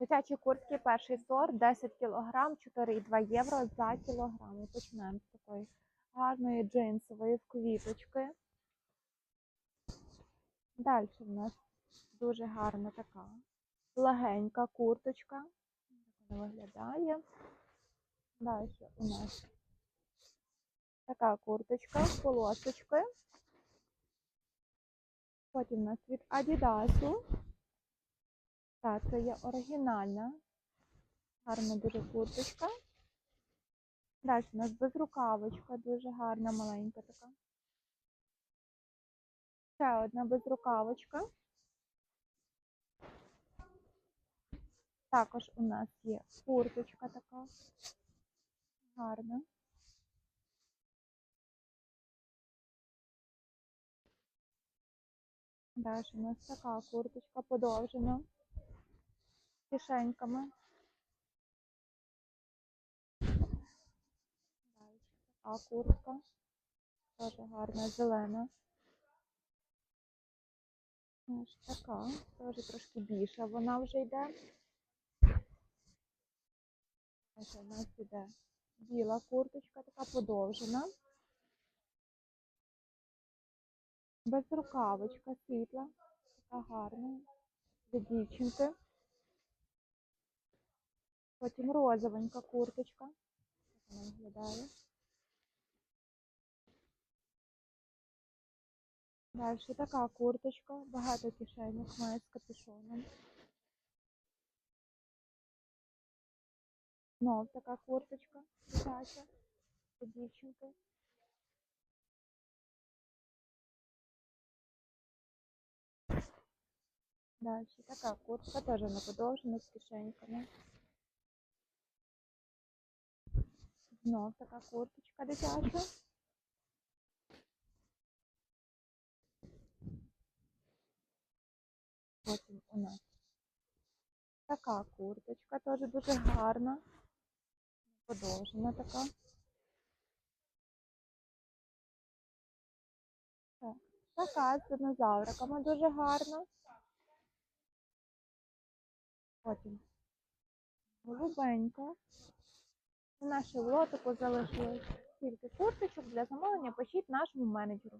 Дитячі куртки перший сорт, 10 кг, 4,2 євро за кілограм. Почнемо з такої гарної джинсової в квіточки. Далі в нас дуже гарна така легенька курточка. Вона виглядає. Далі у нас така курточка з полосочки. Потім у нас від Адідасу. Так, це є оригінальна. Гарна дуже курточка. Далі у нас безрукавочка, дуже гарна, маленька така. Ще одна безрукавочка. Також у нас є курточка така. Гарна. Далі у нас така курточка подовжена кишеньками. Така куртка. Теж гарна, зелена. Ось така, теж трошки більша вона вже йде. Ось у нас іде біла курточка, така подовжена. Безрукавочка світла, така гарна, для дівчинки. Потім розовенька курточка. Вона виглядає. Далі така курточка, багато кишеньок має з капюшоном. Знов така курточка дитяча дівчинки. Далі така куртка теж на подовжена з кишеньками. Знов така курточка дитяча. Потім у нас така курточка, теж дуже гарна, подовжена така. Так, така з динозавриками дуже гарна. Потім голубенька. Нашого лотику залишили тільки курточок для замовлення. Пишіть нашому менеджеру.